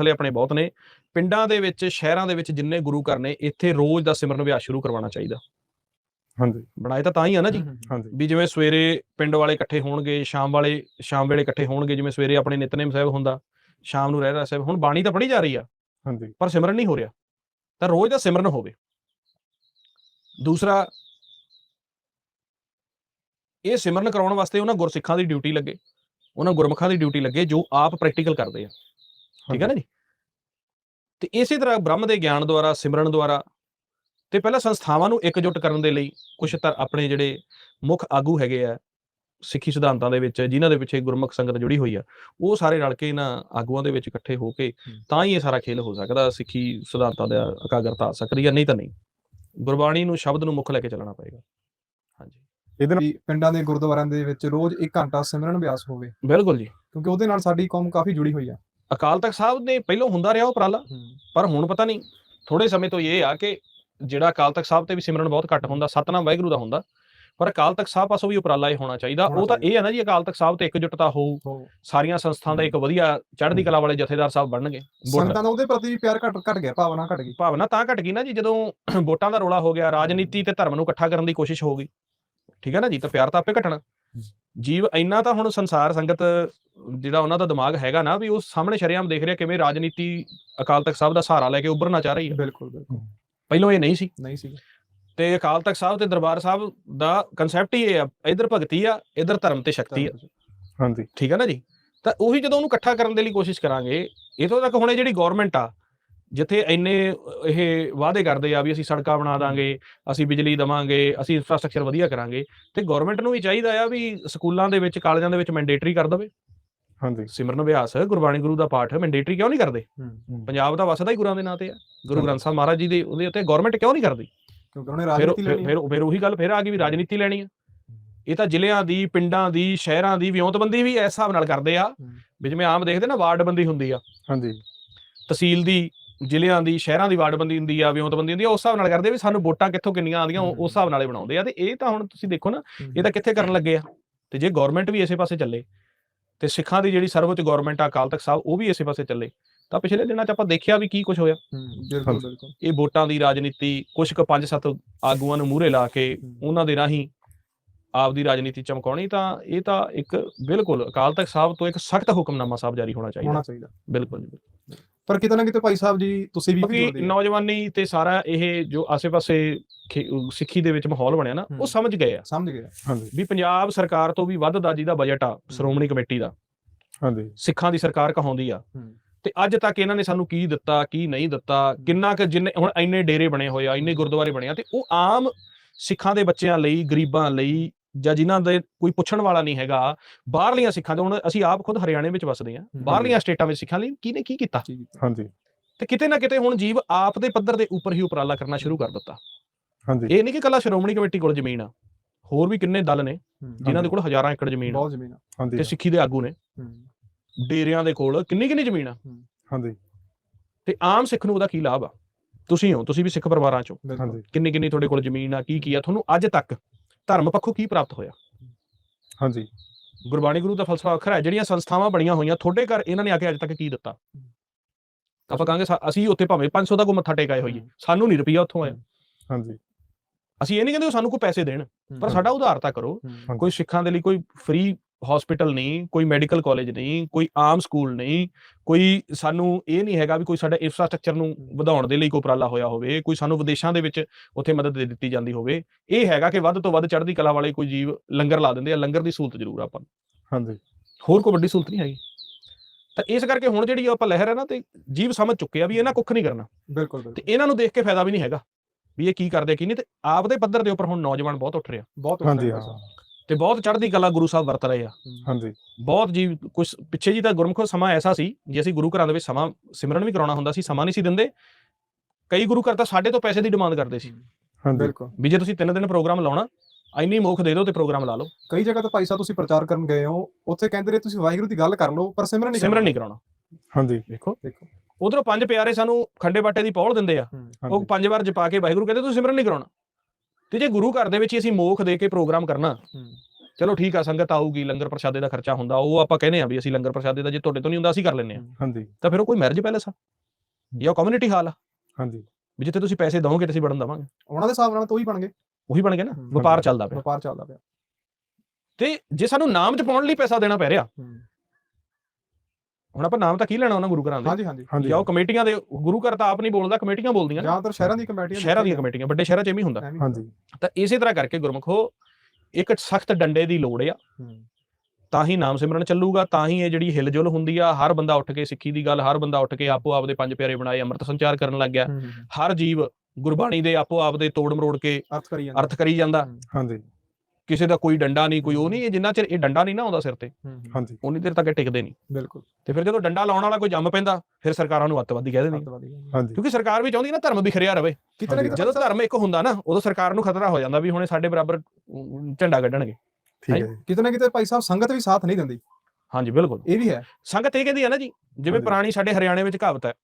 ਮਸਲੇ ਆਪਣੇ ਬਹੁਤ ਨੇ। ਪਿੰਡਾਂ ਦੇ ਵਿੱਚ ਸ਼ਹਿਰਾਂ ਦੇ ਵਿੱਚ ਜਿੰਨੇ ਗੁਰੂ ਘਰ ਨੇ ਇੱਥੇ ਰੋਜ਼ ਦਾ ਸਿਮਰਨ ਅਭਿਆਸ ਸ਼ੁਰੂ ਕਰਵਾਉਣਾ ਚਾਹੀਦਾ। ਹਾਂਜੀ। ਬਣਾਏ ਤਾਂ ਤਾਂ ਹੀ ਆ ਨਾ ਜੀ। ਹਾਂਜੀ। ਵੀ ਜਿਵੇਂ ਸਵੇਰੇ ਪਿੰਡ ਵਾਲੇ ਇਕੱਠੇ ਹੋਣਗੇ ਸ਼ਾਮ ਵਾਲੇ ਸ਼ਾਮ ਵੇਲੇ ਇਕੱਠੇ ਹੋਣਗੇ ਜਿਵੇਂ ਸਵੇਰੇ ਆਪਣੇ ਨਿਤਨੇਮ ਸਾਹਿਬ ਹੁੰਦਾ ਸ਼ਾਮ ਨੂੰ ਰਹਿਰਾ ਸਾਹਿਬ ਹੁਣ ਬਾਣੀ ਤਾਂ ਪੜ੍ਹੀ ਜਾ ਰਹੀ ਆ। ਹਾਂਜੀ। ਪਰ ਸਿਮਰਨ ਨਹੀਂ ਹੋ ਰਿਹਾ। ਤਾਂ ਰੋਜ਼ ਦਾ ਸਿਮਰਨ ਹੋਵੇ। ਦੂਸਰਾ ਇਹ ਸਿਮਰਨ ਕਰਾਉਣ ਵਾਸਤੇ ਉਹਨਾਂ ਗੁਰਸਿੱਖਾਂ ਦੀ ਡਿਊਟੀ ਲੱਗੇ। ਉਹਨਾਂ ਗੁਰਮੁਖਾਂ ਦੀ ਡਿਊਟੀ ਲੱਗੇ ਜੋ ਆਪ ਪ੍ਰੈਕਟੀਕਲ ਕਰਦੇ ਆ। ਠੀਕ ਹੈ ਨਾ ਜੀ? ਤੇ ਇਸੇ ਤਰ੍ਹਾਂ ਬ੍ਰਹਮ ਦੇ ਗਿਆਨ ਦੁਆਰਾ ਸਿਮਰਨ ਦੁਆਰਾ ਤੇ ਪਹਿਲਾਂ ਸੰਸਥਾਵਾਂ ਨੂੰ ਇਕਜੁੱਟ ਕਰਨ ਦੇ ਲਈ ਕੁਝ ਤਾਂ ਆਪਣੇ ਜਿਹੜੇ ਮੁੱਖ ਆਗੂ ਹੈਗੇ ਆ ਸਿੱਖੀ ਸਿਧਾਂਤਾਂ ਦੇ ਵਿੱਚ ਜਿਨ੍ਹਾਂ ਦੇ ਪਿੱਛੇ ਗੁਰਮੁਖ ਸੰਗਤ ਜੁੜੀ ਹੋਈ ਆ ਉਹ ਸਾਰੇ ਰਲ ਕੇ ਇਹਨਾਂ ਆਗੂਆਂ ਦੇ ਵਿੱਚ ਇਕੱਠੇ ਹੋ ਕੇ ਤਾਂ ਹੀ ਇਹ ਸਾਰਾ ਖੇਲ ਹੋ ਸਕਦਾ ਸਿੱਖੀ ਸਿਧਾਂਤਾਂ ਦਾ ਇਕਾਗਰਤਾ ਆ ਸਕਦੀ ਹੈ ਨਹੀਂ ਤਾਂ ਨਹੀਂ। ਗੁਰਬਾਣੀ ਨੂੰ ਸ਼ਬਦ ਨੂੰ ਮੁੱਖ ਲੈ ਕੇ ਚੱਲਣਾ ਪਏਗਾ। ਹਾਂਜੀ। ਇਹਦੇ ਨਾਲ ਪਿੰਡਾਂ ਦੇ ਗੁਰਦੁਆਰਿਆਂ ਦੇ ਵਿੱਚ ਰੋਜ਼ 1 ਘੰਟਾ ਸਿਮਰਨ ਅਭਿਆਸ ਹੋਵੇ। ਬਿਲਕੁਲ ਜੀ। ਕਿਉਂਕਿ ਉਹਦੇ ਨਾਲ ਸਾਡੀ ਕੌਮ ਕਾਫੀ ਜੁੜੀ ਹੋਈ ਆ। ਅਕਾਲ ਤਖਤ ਸਾਹਿਬ ਨੇ ਪਹਿਲਾਂ ਹੁੰਦਾ ਰਿਹਾ ਉਪਰਾਲਾ ਪਰ ਹੁਣ ਪਤਾ ਨਹੀਂ ਥੋੜੇ ਸਮੇਂ ਤੋਂ ਇਹ ਆ ਕਿ ਜਿਹੜਾ ਅਕਾਲ ਤਖਤ ਸਾਹਿਬ ਤੇ ਵੀ ਸਿਮਰਨ ਬਹੁਤ ਘੱਟ ਹੁੰਦਾ ਸਤਨਾਮ ਵਾਹਿਗੁਰੂ ਦਾ ਹੁੰਦਾ ਪਰ ਅਕਾਲ ਤਖਤ ਸਾਹਿਬ ਪਾਸੋਂ ਵੀ ਉਪਰਾਲਾ ਇਹ ਹੋਣਾ ਚਾਹੀਦਾ। ਉਹ ਤਾਂ ਇਹ ਹੈ ਨਾ ਜੀ ਅਕਾਲ ਤਖਤ ਸਾਹਿਬ ਤੇ ਇਕਜੁੱਟਤਾ ਹੋਊ ਸਾਰੀਆਂ ਸੰਸਥਾਵਾਂ ਦਾ ਇੱਕ ਵਧੀਆ ਚੜ੍ਹਦੀ ਕਲਾ ਵਾਲੇ ਜਥੇਦਾਰ ਸਾਹਿਬ ਬਣਨਗੇ ਸੰਗਤਾਂ ਦਾ ਉਹਦੇ ਪ੍ਰਤੀ ਵੀ ਪਿਆਰ ਘਟ ਘਟ ਗਿਆ ਭਾਵਨਾ ਘਟ ਗਈ। ਭਾਵਨਾ ਤਾਂ ਘਟ ਗਈ ਨਾ ਜੀ ਜਦੋਂ ਵੋਟਾਂ ਦਾ ਰੋਲਾ ਹੋ ਗਿਆ ਰਾਜਨੀਤੀ ਤੇ ਧਰਮ ਨੂੰ ਇਕੱਠਾ ਕਰਨ ਦੀ ਕੋਸ਼ਿਸ਼ ਹੋ ਗਈ। ਠੀਕ ਹੈ ਨਾ ਜੀ ਤਾਂ ਪਿਆਰ ਤਾਂ ਆਪੇ ਘਟਣਾ। ਜੀਵ ਇੰਨਾ ਤਾਂ ਹੁਣ ਸੰਸਾਰ ਸੰਗਤ ਜਿਹੜਾ ਉਹਨਾਂ ਦਾ ਦਿਮਾਗ ਹੈਗਾ ਨਾ ਵੀ ਉਹ ਸਾਹਮਣੇ ਸ਼ਰੇਆਮ ਦੇਖ ਰਿਹਾ ਕਿਵੇਂ ਰਾਜਨੀਤੀ ਅਕਾਲ ਤਖਤ ਸਾਹਿਬ ਦਾ ਸਹਾਰਾ ਲੈ ਕੇ ਉੱਭਰਨਾ ਚਾਹ ਰਹੀ ਹੈ ਬਿਲਕੁਲ ਬਿਲਕੁਲ। ਪਹਿਲਾਂ ਇਹ ਨਹੀਂ ਸੀ। ਨਹੀਂ ਸੀ। ਤੇ ਅਕਾਲ ਤਖਤ ਸਾਹਿਬ ਤੇ ਦਰਬਾਰ ਸਾਹਿਬ ਦਾ ਕਨਸੈਪਟ ਹੀ ਇਹ ਆ ਇਧਰ ਭਗਤੀ ਆ ਇਧਰ ਧਰਮ ਤੇ ਸ਼ਕਤੀ ਆ। ਹਾਂਜੀ। ਠੀਕ ਹੈ ਨਾ ਜੀ? ਤਾਂ ਉਹੀ ਜਦੋਂ ਉਹਨੂੰ ਇਕੱਠਾ ਕਰਨ ਦੇ ਲਈ ਕੋਸ਼ਿਸ਼ ਕਰਾਂਗੇ ਇਥੋਂ ਤੱਕ ਹੁਣ ਇਹ ਜਿਹੜੀ ਗਵਰਨਮੈਂਟ ਆ ਜਿੱਥੇ ਇੰਨੇ ਇਹ ਵਾਅਦੇ ਕਰਦੇ ਆ ਵੀ ਅਸੀਂ ਸੜਕਾਂ ਬਣਾ ਦਾਂਗੇ ਅਸੀਂ ਬਿਜਲੀ ਦਵਾਂਗੇ ਅਸੀਂ ਇਨਫਰਾਸਟ੍ਰਕਚਰ ਵਧੀਆ ਕਰਾਂਗੇ ਤੇ ਗਵਰਨਮੈਂਟ ਨੂੰ ਵੀ ਚਾਹੀਦਾ ਆ ਵੀ ਸਕੂਲਾਂ ਦੇ ਵਿੱਚ ਕਾਲਜਾਂ ਦੇ ਵਿੱਚ ਮੈਂਡੇਟਰੀ ਕਰ ਦਵੇ। ਹਾਂਜੀ। ਸਿਮਰਨ ਅਭਿਆਸ ਗੁਰਬਾਣੀ ਗੁਰੂ ਦਾ ਪਾਠ ਮੈਂਡੇਟਰੀ ਕਿਉਂ ਨਹੀਂ ਕਰਦੇ? ਪੰਜਾਬ ਦਾ ਵਸਦਾ ਹੀ ਗੁਰਾਂ ਦੇ ਨਾਂ ਤੇ ਆ। ਗੁਰੂ ਗ੍ਰੰਥ ਸਾਹਿਬ ਮਹਾਰਾਜ ਜੀ ਦੇ ਉਹਦੇ ਉੱਤੇ ਗਵਰਨਮੈਂਟ ਕਿਉਂ ਨਹੀਂ ਕਰਦੀ? ਕਿਉਂਕਿ ਉਹਨੇ ਫਿਰ ਰਾਜਨੀਤੀ ਫਿਰ ਲੈਣੀ ਫਿਰ ਫਿਰ ਉਹੀ ਗੱਲ ਫਿਰ ਆ ਗਈ ਵੀ ਰਾਜਨੀਤੀ ਲੈਣੀ ਆ। ਇਹ ਤਾਂ ਜ਼ਿਲ੍ਹਿਆਂ ਦੀ ਪਿੰਡਾਂ ਦੀ ਸ਼ਹਿਰਾਂ ਦੀ ਵਿਉਂਤਬੰਦੀ ਵੀ ਇਸ ਹਿਸਾਬ ਨਾਲ ਕਰਦੇ ਆ। ਵੀ ਜਿਵੇਂ ਆਮ ਦੇਖਦੇ ਨਾ ਵਾਰਡਬੰਦੀ ਹੁੰਦੀ ਆ। ਹਾਂਜੀ। ਤਹਿਸੀਲ ਦੀ ਜ਼ਿਲ੍ਹਿਆਂ ਦੀ ਸ਼ਹਿਰਾਂ ਦੀ ਵਾਰਡਬੰਦੀ ਹੁੰਦੀ ਆ ਵਿਉਂਤਬੰਦੀ ਹੁੰਦੀ ਆ ਉਸ ਹਿਸਾਬ ਨਾਲ ਕਰਦੇ ਵੀ ਸਾਨੂੰ ਵੋਟਾਂ ਕਿੱਥੋਂ ਕਿੰਨੀਆਂ ਆਉਂਦੀਆਂ ਉਸ ਹਿਸਾਬ ਨਾਲ ਬਣਾਉਂਦੇ ਆ। ਤੇ ਇਹ ਤਾਂ ਹੁਣ ਤੁਸੀਂ ਦੇਖੋ ਨਾ ਇਹ ਤਾਂ ਕਿੱਥੇ ਕਰਨ ਲੱਗੇ ਆ? ਤੇ ਜੇ ਗਵਰਨਮੈਂਟ ਵੀ ਇਸੇ ਪਾਸੇ ਚੱਲੇ ਤੇ ਸਿੱਖਾਂ ਦੀ ਜਿਹੜੀ ਸਰਵਉੱਚ ਗਵਰਨਮੈਂਟ ਆ ਅਕਾਲ ਤਖਤ ਸਾਹਿਬ ਉਹ ਵੀ ਇਸੇ ਪਾਸੇ ਚੱਲੇ ਤਾਂ ਪਿਛਲੇ ਦਿਨਾਂ 'ਚ ਆਪਾਂ ਦੇਖਿਆ ਵੀ ਕੀ ਕੁਝ ਹੋਇਆ। ਬਿਲਕੁਲ। ਬਿਲਕੁਲ। ਇਹ ਵੋਟਾਂ ਦੀ ਰਾਜਨੀਤੀ ਕੁਝ ਕੁ ਪੰਜ ਸੱਤ ਆਗੂਆਂ ਨੂੰ ਮੂਹਰੇ ਲਾ ਕੇ ਉਹਨਾਂ ਦੇ ਰਾਹੀਂ ਆਪਦੀ ਰਾਜਨੀਤੀ ਚਮਕਾਉਣੀ ਤਾਂ ਇਹ ਤਾਂ ਇੱਕ ਬਿਲਕੁਲ ਅਕਾਲ ਤਖਤ ਸਾਹਿਬ ਤੋਂ ਇੱਕ ਸਖਤ ਹੁਕਮਨਾਮਾ ਸਾਹਿਬ ਜਾਰੀ ਹੋਣਾ ਚਾਹੀਦਾ। ਹੋਣਾ ਚਾਹੀਦਾ। ਬਿਲਕੁਲ ਜੀ ਬਿਲਕੁਲ। ਪਰ ਕਿਤੇ ਨਾ ਕਿਤੇ ਭਾਈ ਸਾਹਿਬ ਜੀ ਤੁਸੀਂ ਵੀ ਕਿਉਂਕਿ ਜੁੜਦੇ। ਨੌਜਵਾਨੀ ਤੇ ਸਾਰਾ ਇਹ ਜੋ ਆਸੇ-ਪਾਸੇ ਖੇ- ਸਿੱਖੀ ਦੇ ਵਿੱਚ ਮਾਹੌਲ ਬਣਿਆ ਨਾ ਉਹ ਹੂੰ। ਸਮਝ ਗਏ ਆ। ਸਮਝ ਗਿਆ ਹਾਂਜੀ। ਵੀ ਪੰਜਾਬ ਸਰਕਾਰ ਤੋਂ ਵੀ ਵੱਧ ਦਾ ਜਿਹਦਾ ਬਜਟ ਆ ਸ਼੍ਰੋਮਣੀ ਕਮੇਟੀ ਦਾ। ਹਾਂਜੀ। ਸਿੱਖਾਂ ਦੀ ਸਰਕਾਰ ਕਹਾਉਂਦੀ ਆ। ਹੂੰ। ਤੇ ਅੱਜ ਤੱਕ ਇਹਨਾਂ ਨੇ ਸਾਨੂੰ ਕੀ ਦਿੱਤਾ ਕੀ ਨਹੀਂ ਦਿੱਤਾ ਕਿੰਨਾ ਕੁ ਜਿੰਨੇ ਹੁਣ ਇੰਨੇ ਡੇਰੇ ਬਣੇ ਹੋਏ ਆ ਇੰਨੇ ਗੁਰਦੁਆਰੇ ਬਣੇ ਆ ਤੇ ਉਹ ਆਮ ਸਿੱਖਾਂ ਦੇ ਬੱਚਿਆਂ ਲਈ ਗਰੀਬਾਂ ਲਈ ਜਾਂ ਜਿਨ੍ਹਾਂ ਦੇ ਕੋਈ ਪੁੱਛਣ ਵਾਲਾ ਨਹੀਂ ਹੈਗਾ ਬਾਹਰਲੀਆਂ ਸਿੱਖਾਂ ਦੇ ਹੁਣ ਅਸੀਂ ਆਪ ਖੁਦ ਹਰਿਆਣੇ ਵਿੱਚ ਵਸਦੇ ਆ ਬਾਹਰਲੀਆਂ ਸਟੇਟਾਂ ਵਿੱਚ ਸਿੱਖਾਂ ਲਈ ਕਿਹਨੇ ਕੀ ਕੀਤਾ? ਹਾਂਜੀ। ਤੇ ਕਿਤੇ ਨਾ ਕਿਤੇ ਹੁਣ ਜੀਵ ਆਪ ਦੇ ਪੱਧਰ ਦੇ ਉੱਪਰ ਹੀ ਉਪਰਾਲਾ ਕਰਨਾ ਸ਼ੁਰੂ ਕਰ ਦਿੱਤਾ। ਹਾਂਜੀ। ਇਹ ਨਹੀਂ ਕਿ ਕੱਲਾ ਸ਼੍ਰੋਮਣੀ ਕਮੇਟੀ ਕੋਲ ਜ਼ਮੀਨ ਆ ਹੋਰ ਵੀ ਕਿੰਨੇ ਦਲ ਨੇ। ਜਿਨ੍ਹਾਂ ਦੇ ਕੋਲ ਹਜ਼ਾਰਾਂ ਏਕੜ ਜ਼ਮੀਨ ਆ। ਬਹੁਤ ਜ਼ਮੀਨ ਆ। ਹਾਂਜੀ। ਤੇ ਸਿੱਖੀ ਦੇ ਆਗੂ ਨੇ। ਹੂੰ। ਡੇਰਿਆਂ ਦੇ ਕੋਲ ਕਿੰਨੀ ਕਿੰਨੀ ਜ਼ਮੀਨ ਆ? ਹਾਂਜੀ। ਤੇ ਆਮ ਸਿੱਖ ਨੂੰ ਉਹਦਾ ਕੀ ਲਾਭ ਆ? ਤੁਸੀਂ ਹੋ ਤੁਸੀਂ ਵੀ ਸਿੱਖ ਪਰਿਵਾਰਾਂ ਚੋਂ। ਕਿੰਨੀ ਕਿੰਨੀ ਤੁਹਾਡੇ ਕੋਲ ਜ਼ਮੀਨ ਆ ਕੀ ਕੀ ਆ? ਤੁਹਾਨੂੰ ਅੱਜ ਤੱਕ ਧਰਮ ਪੱਖੋਂ ਕੀ ਪ੍ਰਾਪਤ ਹੋਇਆ? ਹਾਂਜੀ। ਗੁਰਬਾਣੀ ਗੁਰੂ ਦਾ ਫਲਸਫਾ ਵੱਖਰਾ ਹੈ ਜਿਹੜੀਆਂ ਸੰਸਥਾਵਾਂ ਬਣੀਆਂ ਹੋਈਆਂ ਤੁਹਾਡੇ ਘਰ ਇਹਨਾਂ ਨੇ ਆ ਕੇ ਅੱਜ ਤੱਕ ਕੀ ਦਿੱਤਾ? ਆਪਾਂ ਕਹਾਂਗੇ ਅਸੀਂ ਉੱਥੇ ਭਾਵੇਂ 500 ਦਾ ਕੋ ਮੱਥਾ ਟੇਕਾਏ ਹੋਈਏ। ਸਾਨੂੰ ਨਹੀਂ ਰੁਪਈਆ ਉੱਥੋਂ ਆਇਆ। ਹਾਂਜੀ। ਅਸੀਂ ਇਹ ਨਹੀਂ ਕਹਿੰਦੇ ਸਾਨੂੰ ਕੋਈ ਪੈਸੇ ਦੇਣ ਪਰ। ਸਾਡਾ ਉਧਾਰ ਤਾਂ ਕਰੋ। ਕੋਈ ਸਿੱਖਾਂ ਦੇ ਲਈ ਕੋਈ ਫ੍ਰੀ ਹਸਪੀਟਲ ਨਹੀਂ ਕੋਈ ਮੈਡੀਕਲ ਕਾਲਜ ਨਹੀਂ ਕੋਈ ਆਮ ਸਕੂਲ ਨਹੀਂ ਕੋਈ ਸਾਨੂੰ ਇਹ ਨਹੀਂ ਹੈਗਾ ਵੀ ਕੋਈ ਸਾਡਾ ਇਨਫਰਾਸਟ੍ਰਕਚਰ ਨੂੰ ਵਧਾਉਣ ਦੇ ਲਈ ਕੋਈ ਉਪਰਾਲਾ ਹੋਇਆ ਹੋਵੇ ਕੋਈ ਸਾਨੂੰ ਵਿਦੇਸ਼ਾਂ ਦੇ ਵਿੱਚ ਉੱਥੇ ਮਦਦ ਦੇ ਦਿੱਤੀ ਜਾਂਦੀ ਹੋਵੇ ਇਹ ਹੈਗਾ ਕਿ ਵੱਧ ਤੋਂ ਵੱਧ ਚੜ੍ਹਦੀ ਕਲਾ ਵਾਲੇ ਕੋਈ ਜੀਵ ਲੰਗਰ ਲਾ ਦਿੰਦੇ ਆ ਲੰਗਰ ਦੀ ਸਹੂਲਤ ਜ਼ਰੂਰ ਆ ਆਪਾਂ ਨੂੰ। ਹਾਂਜੀ। ਹੋਰ ਕੋਈ ਵੱਡੀ ਸਹੂਲਤ ਨਹੀਂ ਹੈਗੀ। ਤਾਂ ਇਸ ਕਰਕੇ ਹੁਣ ਜਿਹੜੀ ਆਪਾਂ ਲਹਿਰ ਹੈ ਨਾ ਤੇ ਜੀਵ ਸਮਝ ਚੁੱਕੇ ਆ ਵੀ ਇਹਨਾਂ ਕੁੱਖ ਨਹੀਂ ਕਰਨਾ। ਬਿਲਕੁਲ ਤੇ ਇਹਨਾਂ ਨੂੰ ਦੇਖ ਕੇ ਫਾਇਦਾ ਵੀ ਨਹੀਂ ਹੈਗਾ ਵੀ ਇਹ ਕੀ ਕਰਦੇ ਕੀ ਨਹੀਂ ਤੇ ਆਪਦੇ ਪੱਧਰ ਦੇ ਉੱਪਰ ਹੁਣ ਨੌਜਵਾਨ ਬਹੁਤ ਉੱਠ ਰਿਹਾ। ਬਹੁਤ ਹਾਂਜੀ ਉੱਚਾ ਹਾਂ। ਤੇ ਬਹੁਤ ਚੜ੍ਹਦੀ ਕਲਾ ਗੁਰੂ ਸਾਹਿਬ ਵਰਤ ਰਹੇ ਆ। ਹਾਂਜੀ। ਬਹੁਤ ਜੀ ਕੁਝ ਪਿੱਛੇ ਜੀ ਤਾਂ ਗੁਰਮੁਖੋ ਸਮਾਂ ਐਸਾ ਸੀ ਜੇ ਅਸੀਂ ਗੁਰੂ ਘਰਾਂ ਦੇ ਵਿੱਚ ਸਮਾਂ ਸਿਮਰਨ ਵੀ ਕਰਾਉਣਾ ਹੁੰਦਾ ਸੀ ਸਮਾਂ ਨਹੀਂ ਸੀ ਦਿੰਦੇ ਕਈ ਗੁਰੂ ਘਰ ਤਾਂ ਸਾਡੇ ਤੋਂ ਪੈਸੇ ਦੀ ਡਿਮਾਂਡ ਕਰਦੇ ਸੀ। ਹਾਂਜੀ। ਬਿਲਕੁਲ। ਵੀ ਜੇ ਤੁਸੀਂ ਤਿੰਨ ਦਿਨ ਪ੍ਰੋਗਰਾਮ ਲਾਉਣਾ ਇੰਨੀ ਮੁੱਖ ਦੇ ਦਿਓ ਤੇ ਪ੍ਰੋਗਰਾਮ ਲਾ ਲਓ। ਕਈ ਜਗ੍ਹਾ ਤੇ ਭਾਈ ਸਾਹਿਬ ਤੁਸੀਂ ਪ੍ਰਚਾਰ ਕਰਨ ਗਏ ਹੋ ਉੱਥੇ ਕਹਿੰਦੇ ਰਹੇ ਤੁਸੀਂ ਵਾਹਿਗੁਰੂ ਦੀ ਗੱਲ ਕਰ ਲਓ ਪਰ ਸਿਮਰਨ ਨਹੀਂ ਸਿਮਰਨ। ਨਹੀਂ ਕਰਾਉਣਾ। ਹਾਂਜੀ। ਦੇਖੋ ਦੇਖੋ। ਉਧਰੋਂ ਪੰਜ ਪਿਆਰੇ ਸਾਨੂੰ ਖੰਡੇ ਬਾਟੇ ਦੀ ਪੌਲ ਦਿੰਦੇ ਆ ਹੂੰ। ਉਹ ਪੰਜ ਵਾਰ ਜਪਾ ਕੇ ਵਾਹਿਗੁਰੂ ਕਹਿੰਦੇ ਤੁਸੀਂ ਸਿਮਰਨ ਨਹੀਂ ਕਰਾਉਣਾ। ਤੇ ਜੇ ਗੁਰੂ ਘਰ ਦੇ ਵਿੱਚ ਅਸੀਂ ਮੋਖ ਦੇ ਕੇ ਪ੍ਰੋਗਰਾਮ ਕਰਨਾ। ਚਲੋ ਠੀਕ ਆ ਸੰਗਤ ਆਊਗੀ ਲੰਗਰ ਪ੍ਰਸ਼ਾਦੇ ਦਾ ਖਰਚਾ ਹੁੰਦਾ ਉਹ ਆਪਾਂ ਕਹਿੰਦੇ ਆ ਵੀ ਅਸੀਂ ਲੰਗਰ ਪ੍ਰਸ਼ਾਦੇ ਦਾ ਜੇ ਤੁਹਾਡੇ ਤੋਂ ਨਹੀਂ ਹੁੰਦਾ ਅਸੀਂ ਕਰ ਲੈਂਦੇ ਆ ਹਾਂਜੀ। ਤਾਂ ਫਿਰ ਉਹ ਕੋਈ ਮੈਰਿਜ ਪੈਲੇਸ ਆ? ਜਾਂ ਕਮਿਊਨਿਟੀ ਹਾਲ ਆ? ਹਾਂਜੀ। ਵੀ ਜਿੱਥੇ ਤੁਸੀਂ ਪੈਸੇ ਦਵੋਗੇ ਤੇ ਅਸੀਂ ਵੜਨ ਦਵਾਂਗੇ। ਉਹਨਾਂ ਦੇ ਹਿਸਾਬ ਨਾਲ ਤਾਂ ਉਹੀ ਬਣ ਗਏ। ਉਹੀ ਬਣ ਗਿਆ ਨਾ? ਵਪਾਰ। ਚੱਲਦਾ ਪਿਆ। ਵਪਾਰ ਚੱਲਦਾ ਪਿਆ। ਤੇ ਜੇ ਸਾਨੂੰ ਨਾਮ ਚ ਪਾਉਣ ਲਈ ਪੈਸਾ ਦੇਣਾ ਪੈ ਰਿਹਾ ਹੁਣ ਆਪਾਂ ਨਾਮ ਤਾਂ ਕੀ ਲੈਣਾ ਉਹਨਾਂ ਗੁਰੂ ਘਰਾਂ ਦੇ? ਹਾਂਜੀ ਹਾਂਜੀ। ਹਾਂਜੀ। ਜਾਂ ਉਹ ਕਮੇਟੀਆਂ ਦੇ ਗੁਰੂ ਘਰ ਤਾਂ ਆਪ ਨਹੀਂ ਬੋਲਦਾ ਕਮੇਟੀਆਂ ਬੋਲਦੀਆਂ ਨੇ। ਜ਼ਿਆਦਾਤਰ ਸ਼ਹਿਰਾਂ ਦੀ ਕਮੇਟੀਆਂ ਸ਼ਹਿਰਾਂ ਦੀਆਂ ਕਮੇਟੀਆਂ ਵੱਡੇ ਸ਼ਹਿਰਾਂ 'ਚ ਐਵੇਂ ਹੁੰਦਾ। ਹਾਂਜੀ। ਤਾਂ ਇਸੇ ਤਰ੍ਹਾਂ ਕਰਕੇ ਗੁਰਮਖੋ ਇੱਕ ਸਖਤ ਡੰਡੇ ਦੀ ਲੋੜ ਆ। ਤਾਂ ਹੀ ਨਾਮ ਸਿਮਰਨ ਚੱਲੂਗਾ ਤਾਂ ਹੀ ਇਹ ਜਿਹੜੀ ਹਿਲਜੁਲ ਹੁੰਦੀ ਆ ਹਰ ਬੰਦਾ ਉੱਠ ਕੇ ਸਿੱਖੀ ਦੀ ਗੱਲ ਹਰ ਬੰਦਾ ਉੱਠ ਕੇ ਆਪੋ ਆਪਦੇ ਪੰਜ ਪਿਆਰੇ ਬਣਾਏ ਅੰਮ੍ਰਿਤ ਸੰਚਾਰ ਕਰਨ ਲੱਗ ਗਿਆ। ਹਰ ਜੀਵ ਗੁਰਬਾਣੀ ਦੇ ਆਪੋ ਆਪਦੇ ਤੋੜ ਮਰੋੜ ਕੇ ਅਰਥ ਕਰੀ ਜਾਂਦਾ। ਅਰਥ ਕਰੀ ਜਾਂਦਾ। ਹੂੰ, ਹਾਂਜੀ। ਕਿਸੇ ਦਾ ਕੋਈ ਡੰਡਾ ਨਹੀਂ ਕੋਈ ਉਹ ਨਹੀਂ ਇਹ ਜਿੰਨਾ ਚਿਰ ਇਹ ਡੰਡਾ ਨਹੀਂ ਨਾ ਆਉਂਦਾ ਸਿਰ ਤੇ। ਹਾਂਜੀ। ਉਨੀ ਦੇਰ ਤੱਕ ਇਹ ਟਿਕਦੇ ਨਹੀਂ। ਬਿਲਕੁਲ। ਤੇ ਫਿਰ ਜਦੋਂ ਡੰਡਾ ਲਾਉਣ ਵਾਲਾ ਕੋਈ ਜੰਮ ਪੈਂਦਾ ਫਿਰ ਸਰਕਾਰਾਂ ਨੂੰ ਅੱਤਵਾਦੀ ਕਹਿ ਦਿੰਦੀ। ਹਾਂਜੀ। ਕਿਉਂਕਿ ਸਰਕਾਰ ਵੀ ਚਾਹੁੰਦੀ ਨਾ ਧਰਮ ਵਿਖਰਿਆ ਰਵੇ। ਕਿਤੇ ਨਾ। ਕਿਤੇ ਜਦੋਂ ਧਰਮ ਇੱਕ ਹੁੰਦਾ ਨਾ ਉਦੋਂ ਸਰਕਾਰ ਨੂੰ ਖਤਰਾ ਹੋ ਜਾਂਦਾ ਵੀ ਹੁਣੇ ਸਾਡੇ ਬਰਾਬਰ ਝੰਡਾ ਕੱਢਣਗੇ। ਠੀਕ ਹੈ ਕਿਤੇ ਨਾ ਕਿਤੇ ਭਾਈ ਸਾਹਿਬ ਸੰਗਤ ਵੀ ਸਾਥ ਨਹੀਂ ਦਿੰਦੀ। ਹਾਂਜੀ ਬਿਲਕੁਲ। ਇਹ ਵੀ ਹੈ। ਸੰਗਤ ਇਹ ਕਹਿੰਦੀ ਹੈ ਨਾ ਜੀ ਜਿਵੇਂ। ਪੁਰਾਣੀ ਸਾਡੇ ਹਰਿਆਣੇ ਵਿੱਚ ਕਹਾਵਤ ਹੈ